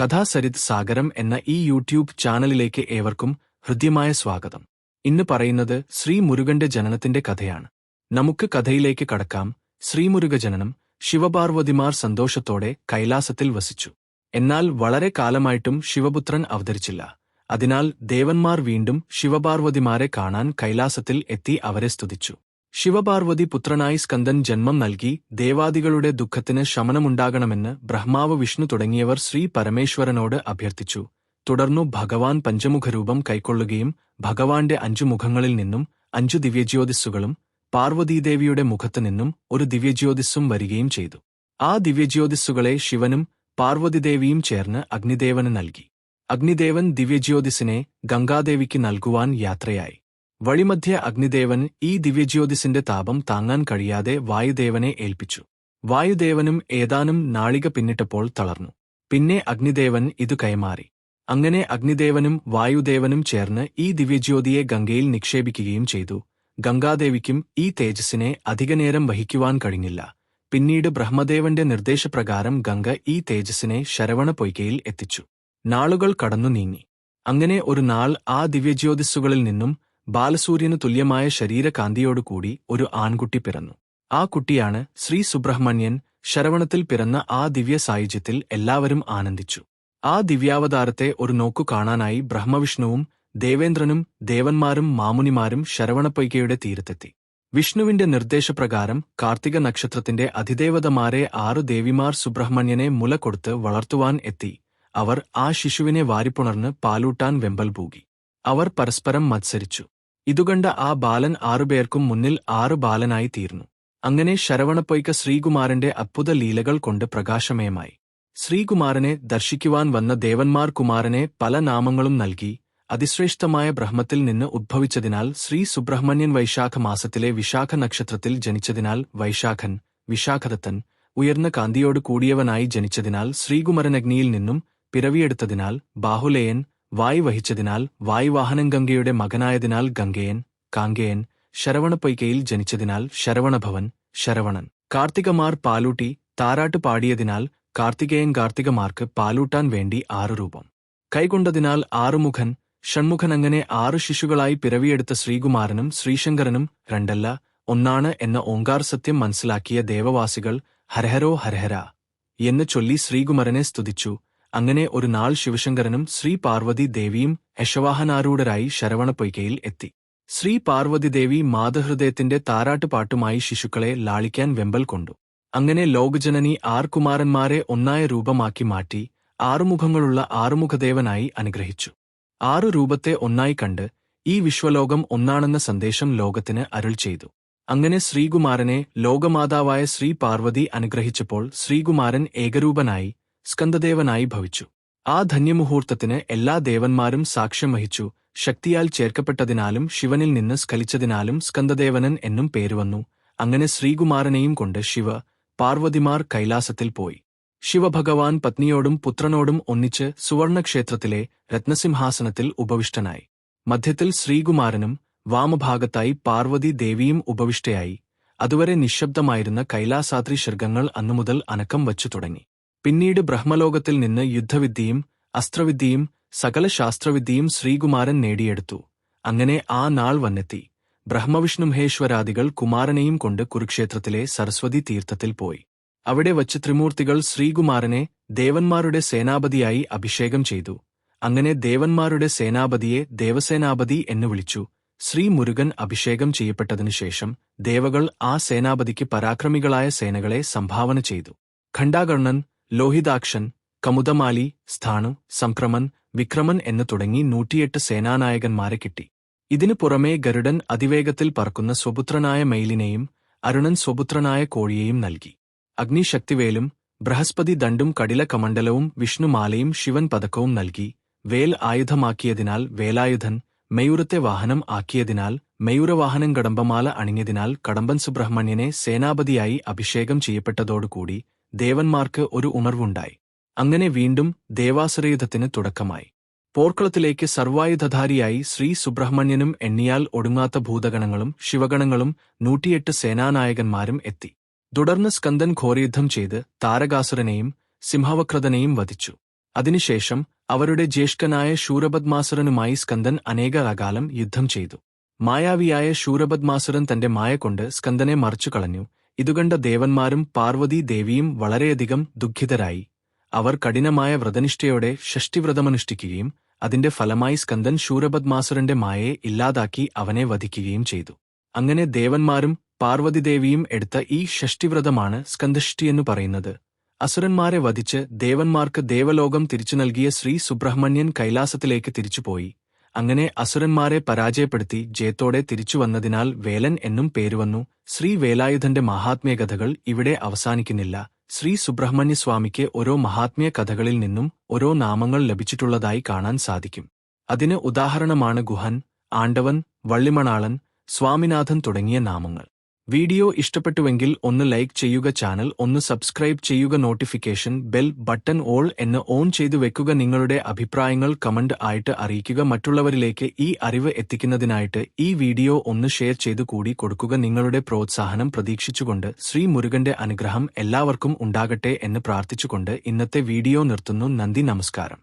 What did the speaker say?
കഥാസരിത് സാഗരം എന്ന ഈ യൂട്യൂബ് ചാനലിലേക്ക് ഏവർക്കും ഹൃദ്യമായ സ്വാഗതം. ഇന്ന് പറയുന്നത് ശ്രീ മുരുകന്റെ ജനനത്തിന്റെ കഥയാണ്. നമുക്ക് കഥയിലേക്ക് കടക്കാം. ശ്രീമുരുക ജനനം ശിവപാർവതിമാർ സന്തോഷത്തോടെ കൈലാസത്തിൽ വസിച്ചു. എന്നാൽ വളരെ കാലമായിട്ടും ശിവപുത്രൻ അവതരിച്ചില്ല. അതിനാൽ ദേവന്മാർ വീണ്ടും ശിവപാർവതിമാരെ കാണാൻ കൈലാസത്തിൽ എത്തി അവരെ സ്തുതിച്ചു. ശിവപാർവതി പുത്രനായി സ്കന്ദൻ ജന്മം നൽകി ദേവാദികളുടെ ദുഃഖത്തിന് ശമനമുണ്ടാകണമെന്ന് ബ്രഹ്മാവ് വിഷ്ണു തുടങ്ങിയവർ ശ്രീ പരമേശ്വരനോട് അഭ്യർത്ഥിച്ചു. തുടർന്നു ഭഗവാൻ പഞ്ചമുഖരൂപം കൈക്കൊള്ളുകയും ഭഗവാന്റെ അഞ്ചു മുഖങ്ങളിൽ നിന്നും അഞ്ചു ദിവ്യജ്യോതിസ്സുകളും പാർവതീദേവിയുടെ മുഖത്തുനിന്നും ഒരു ദിവ്യജ്യോതിസ്സും വരികയും ചെയ്തു. ആ ദിവ്യജ്യോതിസ്സുകളെ ശിവനും പാർവതിദേവിയും ചേർന്ന് അഗ്നിദേവന് നൽകി. അഗ്നിദേവൻ ദിവ്യജ്യോതിസിനെ ഗംഗാദേവിക്ക് നൽകുവാൻ യാത്രയായി. വഴിമധ്യ അഗ്നിദേവൻ ഈ ദിവ്യജ്യോതിസിന്റെ താപം താങ്ങാൻ കഴിയാതെ വായുദേവനെ ഏൽപ്പിച്ചു. വായുദേവനും ഏതാനും നാളിക പിന്നിട്ടപ്പോൾ തളർന്നു. പിന്നെ അഗ്നിദേവൻ ഇതു കൈമാറി. അങ്ങനെ അഗ്നിദേവനും വായുദേവനും ചേർന്ന് ഈ ദിവ്യജ്യോതിയെ ഗംഗയിൽ നിക്ഷേപിക്കുകയും ചെയ്തു. ഗംഗാദേവിക്കും ഈ തേജസ്സിനെ അധികനേരം വഹിക്കുവാൻ കഴിഞ്ഞില്ല. പിന്നീട് ബ്രഹ്മദേവന്റെ നിർദ്ദേശപ്രകാരം ഗംഗ ഈ തേജസ്സിനെ ശരവണ പൊയ്കയിൽ എത്തിച്ചു. നാളുകൾ കടന്നു നീങ്ങി. അങ്ങനെ ഒരു നാൾ ആ ദിവ്യജ്യോതിസ്സുകളിൽ നിന്നും ബാലസൂര്യനു തുല്യമായ ശരീരകാന്തിയോടുകൂടി ഒരു ആൺകുട്ടി പിറന്നു. ആ കുട്ടിയാണ് ശ്രീ സുബ്രഹ്മണ്യൻ ശരവണത്തിൽ പിറന്ന ആ ദിവ്യ സായുജ്യത്തിൽ എല്ലാവരും ആനന്ദിച്ചു. ആ ദിവ്യാവതാരത്തെ ഒരു നോക്കു കാണാനായി ബ്രഹ്മവിഷ്ണുവും ദേവേന്ദ്രനും ദേവന്മാരും മാമുനിമാരും ശരവണപ്പൊയ്കയുടെ തീരത്തെത്തി. വിഷ്ണുവിന്റെ നിർദ്ദേശപ്രകാരം കാർത്തിക നക്ഷത്രത്തിന്റെ അധിദേവതമാരെ ആറു ദേവിമാർ സുബ്രഹ്മണ്യനെ മുല കൊടുത്ത് വളർത്തുവാൻ എത്തി. അവർ ആ ശിശുവിനെ വാരിപ്പുണർന്ന് പാലൂട്ടാൻ വെമ്പൽ പൂകി അവർ പരസ്പരം മത്സരിച്ചു. ഇതുകണ്ട ആ ബാലൻ ആറുപേർക്കും മുന്നിൽ ആറു ബാലനായി തീർന്നു. അങ്ങനെ ശരവണപ്പൊയ്ക്ക ശ്രീകുമാരന്റെ അത്ഭുത ലീലകൾ കൊണ്ട് പ്രകാശമയമായി. ശ്രീകുമാരനെ ദർശിക്കുവാൻ വന്ന ദേവന്മാർ കുമാരനെ പല നാമങ്ങളും നൽകി അതിശ്രേഷ്ഠമായ ബ്രഹ്മത്തിൽ നിന്ന് ഉദ്ഭവിച്ചതിനാൽ ശ്രീ സുബ്രഹ്മണ്യൻ വൈശാഖ മാസത്തിലെ വിശാഖ നക്ഷത്രത്തിൽ ജനിച്ചതിനാൽ വൈശാഖൻ വിശാഖദത്തൻ ഉയർന്ന കാന്തിയോട് കൂടിയവനായി ജനിച്ചതിനാൽ ശ്രീകുമരനഗ്നിയിൽ നിന്നും പിറവിയെടുത്തതിനാൽ ബാഹുലേയൻ വായു വഹിച്ചതിനാൽ വായുവാഹനം ഗംഗയുടെ മകനായതിനാൽ ഗംഗയൻ കാങ്കേയൻ ശരവണപ്പൊയ്ക്കയിൽ ജനിച്ചതിനാൽ ശരവണഭവൻ ശരവണൻ. കാർത്തികമാർ പാലൂട്ടി താരാട്ട് പാടിയതിനാൽ കാർത്തികേയൻ കാർത്തികമാർക്ക് പാലൂട്ടാൻ വേണ്ടി ആറു രൂപം. കൈകൊണ്ടതിനാൽ ആറുമുഖൻ ഷൺമുഖൻ അങ്ങനെ ആറു ശിശുക്കളായി പിറവിയെടുത്ത ശ്രീകുമാരനും ശ്രീശങ്കരനും രണ്ടല്ല ഒന്നാണ് എന്ന ഓങ്കാർ സത്യം മനസ്സിലാക്കിയ ദേവവാസികൾ ഹരഹരോ ഹരഹര എന്ന് ചൊല്ലി ശ്രീകുമരനെ സ്തുതിച്ചു. അങ്ങനെ ഒരു നാൾ ശിവശങ്കരനും ശ്രീ പാർവതി ദേവിയും യശവാഹനാരൂഢരായി ശരവണപ്പൊയ്കയിൽ എത്തി. ശ്രീ പാർവതി ദേവി മാതഹൃദയത്തിന്റെ താരാട്ടുപാട്ടുമായി ശിശുക്കളെ ലാളിക്കാൻ വെമ്പൽ കൊണ്ടു. അങ്ങനെ ലോകജനനി ആർകുമാരന്മാരെ ഒന്നായ രൂപമാക്കി മാറ്റി ആറുമുഖങ്ങളുള്ള ആറുമുഖദേവനായി അനുഗ്രഹിച്ചു. ആറു രൂപത്തെ ഒന്നായി കണ്ട് ഈ വിശ്വലോകം ഒന്നാണെന്ന സന്ദേശം ലോകത്തിന് അരുൾ ചെയ്തു. അങ്ങനെ ശ്രീകുമാരനെ ലോകമാതാവായ ശ്രീ പാർവതി അനുഗ്രഹിച്ചപ്പോൾ ശ്രീകുമാരൻ ഏകരൂപനായി സ്കന്ദദേവനായി ഭവിച്ചു. ആ ധന്യമുഹൂർത്തത്തിന് എല്ലാ ദേവന്മാരും സാക്ഷ്യം വഹിച്ചു. ശക്തിയാൽ ചേർക്കപ്പെട്ടതിനാലും ശിവനിൽ നിന്ന് സ്കലിച്ചതിനാലും സ്കന്ദദേവനൻ എന്നും പേരുവന്നു അങ്ങനെ ശ്രീകുമാരനെയും കൊണ്ട് ശിവ പാർവതിമാർ കൈലാസത്തിൽ പോയി. ശിവഭഗവാൻ പത്നിയോടും പുത്രനോടും ഒന്നിച്ച് സുവർണക്ഷേത്രത്തിലെ രത്നസിംഹാസനത്തിൽ ഉപവിഷ്ടനായി. മധ്യത്തിൽ ശ്രീകുമാരനും വാമഭാഗത്തായി പാർവതി ദേവിയും ഉപവിഷ്ടയായി. അതുവരെ നിശബ്ദമായിരുന്ന കൈലാസാദ്രി ശൃംഗങ്ങൾ അന്നുമുതൽ അനക്കം വച്ചു തുടങ്ങി. പിന്നീട് ബ്രഹ്മലോകത്തിൽ നിന്ന് യുദ്ധവിദ്യയും അസ്ത്രവിദ്യയും സകല ശാസ്ത്രവിദ്യയും ശ്രീകുമാരൻ നേടിയെടുത്തു. അങ്ങനെ ആ നാൾ വന്നെത്തി. ബ്രഹ്മവിഷ്ണുമഹേശ്വരാദികൾ കുമാരനെയും കൊണ്ട് കുരുക്ഷേത്രത്തിലെ സരസ്വതി തീർത്ഥത്തിൽ പോയി. അവിടെ വച്ച് ത്രിമൂർത്തികൾ ശ്രീകുമാരനെ ദേവന്മാരുടെ സേനാപതിയായി അഭിഷേകം ചെയ്തു. അങ്ങനെ ദേവന്മാരുടെ സേനാപതിയെ ദേവസേനാപതി എന്നു വിളിച്ചു. ശ്രീ മുരുകൻ അഭിഷേകം ചെയ്യപ്പെട്ടതിനുശേഷം ദേവകൾ ആ സേനാപതിക്ക് പരാക്രമികളായ സേനകളെ സംഭാവന ചെയ്തു. ഖണ്ഡാകർണൻ ലോഹിതാക്ഷൻ കമുദമാലി സ്ഥാണു സംക്രമൻ വിക്രമൻ എന്ന് തുടങ്ങി നൂറ്റിയെട്ട് സേനാനായകന്മാരെ കിട്ടി. ഇതിനു പുറമേ ഗരുഡൻ അതിവേഗത്തിൽ പറക്കുന്ന സ്വപുത്രനായ മെയിലിനെയും അരുണൻ സ്വപുത്രനായ കോഴിയെയും നൽകി. അഗ്നിശക്തിവേലും ബൃഹസ്പതി ദണ്ടും കടില കമണ്ഡലവും വിഷ്ണുമാലയും ശിവൻ പതക്കവും നൽകി. വേൽ ആയുധമാക്കിയതിനാൽ വേലായുധൻ മയൂരത്തെ വാഹനം ആക്കിയതിനാൽ മയൂരവാഹനം കടമ്പമാല അണിഞ്ഞതിനാൽ കടമ്പൻ സുബ്രഹ്മണ്യനെ സേനാപതിയായി അഭിഷേകം ചെയ്യപ്പെട്ടതോടുകൂടി ദേവന്മാർക്ക് ഒരു ഉണർവുണ്ടായി. അങ്ങനെ വീണ്ടും ദേവാസുരയുധത്തിന് തുടക്കമായി. പോർക്കളത്തിലേക്ക് സർവായുധധാരിയായി ശ്രീ സുബ്രഹ്മണ്യനും എണ്ണിയാൽ ഒടുങ്ങാത്ത ഭൂതഗണങ്ങളും ശിവഗണങ്ങളും നൂറ്റിയെട്ട് സേനാനായകന്മാരും എത്തി. തുടർന്ന് സ്കന്ദൻ ഘോരയുദ്ധം ചെയ്ത് താരകാസുരനെയും സിംഹവക്രതനെയും വധിച്ചു. അതിനുശേഷം അവരുടെ ജ്യേഷ്ഠനായ ശൂരപദ്മാസുരനുമായി സ്കന്ദൻ അനേകകാലം യുദ്ധം ചെയ്തു. മായാവിയായ ശൂരപദ്മാസുരൻ തന്റെ മായ കൊണ്ട് സ്കന്ദനെ മറിച്ചുകളഞ്ഞു. ഇതുകണ്ട ദേവന്മാരും പാർവതി ദേവിയും വളരെയധികം ദുഃഖിതരായി. അവർ കഠിനമായ വ്രതനിഷ്ഠയോടെ ഷഷ്ടിവ്രതമനുഷ്ഠിക്കുകയും അതിന്റെ ഫലമായി സ്കന്ദൻ ശൂരപദ്മാസുരന്റെ മായയെ ഇല്ലാതാക്കി അവനെ വധിക്കുകയും ചെയ്തു. അങ്ങനെ ദേവന്മാരും പാർവതിദേവിയും എടുത്ത ഈ ഷഷ്ടിവ്രതമാണ് സ്കന്ദഷ്ടിയെന്നു പറയുന്നത്. അസുരന്മാരെ വധിച്ച് ദേവന്മാർക്ക് ദേവലോകം തിരിച്ചു നൽകിയ ശ്രീ സുബ്രഹ്മണ്യൻ കൈലാസത്തിലേക്ക് തിരിച്ചുപോയി. അങ്ങനെ അസുരന്മാരെ പരാജയപ്പെടുത്തി ജയത്തോടെ തിരിച്ചുവന്നതിനാൽ വേലൻ എന്നും പേരുവന്നു ശ്രീ വേലായുധന്റെ മഹാത്മ്യകഥകൾ ഇവിടെ അവസാനിക്കുന്നില്ല. ശ്രീ സുബ്രഹ്മണ്യസ്വാമിക്ക് ഓരോ മഹാത്മ്യ കഥകളിൽ നിന്നും ഓരോ നാമങ്ങൾ ലഭിച്ചിട്ടുള്ളതായി കാണാൻ സാധിക്കും. അതിന് ഉദാഹരണമാണ് ഗുഹൻ ആണ്ടവൻ വള്ളിമണാളൻ സ്വാമിനാഥൻ തുടങ്ങിയ നാമങ്ങൾ. വീഡിയോ ഇഷ്ടപ്പെട്ടുവെങ്കിൽ ഒന്ന് ലൈക്ക് ചെയ്യുക ചാനൽ ഒന്ന് സബ്സ്ക്രൈബ് ചെയ്യുക നോട്ടിഫിക്കേഷൻ ബെൽ ബട്ടൺ ഓൾ എന്ന് ഓൺ ചെയ്തു വെക്കുക നിങ്ങളുടെ അഭിപ്രായങ്ങൾ കമന്റ് ആയിട്ട് അറിയിക്കുക. മറ്റുള്ളവരിലേക്ക് ഈ അറിവ് എത്തിക്കുന്നതിനായിട്ട് ഈ വീഡിയോ ഒന്ന് ഷെയർ ചെയ്തു കൂടി കൊടുക്കുക നിങ്ങളുടെ പ്രോത്സാഹനം പ്രതീക്ഷിച്ചുകൊണ്ട്. ശ്രീ മുരുകന്റെ അനുഗ്രഹം എല്ലാവർക്കും ഉണ്ടാകട്ടെ എന്ന് പ്രാർത്ഥിച്ചുകൊണ്ട് ഇന്നത്തെ വീഡിയോ നിർത്തുന്നു. നന്ദി നമസ്കാരം.